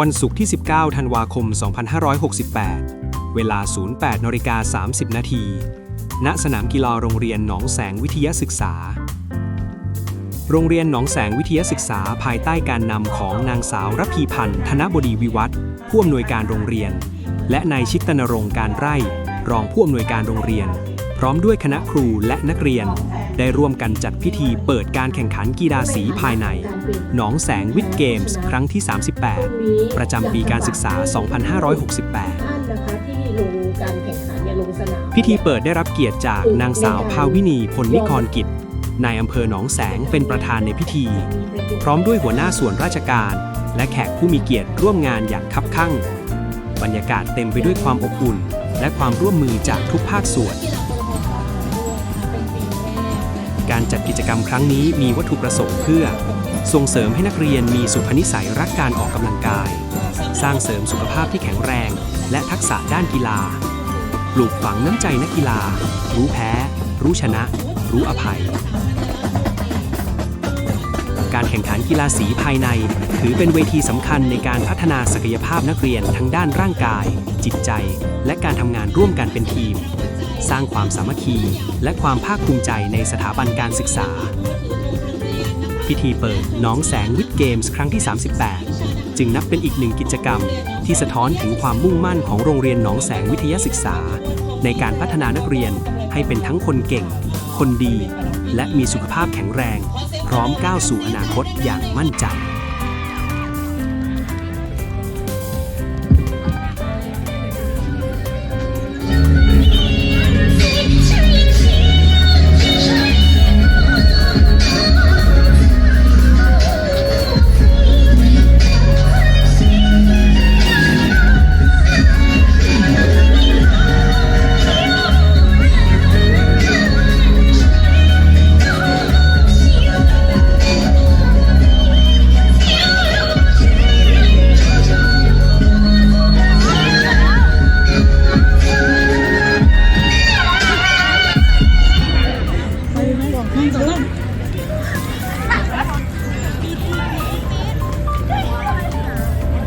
วันศุกร์ที่ 19 ธันวาคม 2568 เวลา 08นาฬิกา30 นาที ณ สนามกีฬาโรงเรียนหนองแสงวิทยาศึกษา โรงเรียนหนองแสงวิทยาศึกษาภายใต้การนำของนางสาวรพีพันธ์ ธนบดีวิวัฒน์ผู้อำนวยการโรงเรียน และนายชิตนรงค์การไร่ รองผู้อำนวยการโรงเรียน พร้อมด้วยคณะครูและนักเรียน ได้ร่วมกันจัดพิธีเปิดการแข่งขันกีฬาสีภายใน หนองแสงวิทย์เกมส์ครั้งที่ 38 ประจำปีการศึกษา 2568ท่านนะคะที่ลงการแข่งขันเนี่ยลงสนามพิธีเปิดได้รับเกียรติจากนางสาวภาวินีพลนิกรกิจนายอำเภอหนองแสงเป็นประธานในพิธี พร้อมด้วยหัวหน้าส่วนราชการ และแขกผู้มีเกียรติร่วมงานอย่างคับคั่ง บรรยากาศเต็มไปด้วยความอบอุ่น และความร่วมมือจากทุกภาคส่วน การจัดกิจกรรมครั้งนี้มีวัตถุประสงค์เพื่อ ส่งเสริมให้นักเรียนมีสุขนิสัยรักการออกกำลังกาย สร้างเสริมสุขภาพที่แข็งแรง และทักษะด้านกีฬา ปลูกฝังน้ำใจนักกีฬา รู้แพ้ รู้ชนะ รู้อภัย การแข่งขันกีฬาสีภายใน ถือเป็นเวทีสำคัญในการพัฒนาศักยภาพนักเรียนทั้งด้านร่างกาย จิตใจ และการทำงานร่วมกันเป็นทีม สร้างความสามัคคี และความภาคภูมิใจในสถาบันการศึกษา พิธีเปิดน้องแสงวิดเกมส์ครั้งที่ 38 จึงนับเป็นอีกหนึ่งกิจกรรม ที่สะท้อนถึงความมุ่งมั่นของโรงเรียนหนองแสงวิทยาศึกษา ในการพัฒนานักเรียนให้เป็นทั้งคนเก่ง คนดี และมีสุขภาพแข็งแรง พร้อมก้าวสู่อนาคตอย่างมั่นใจ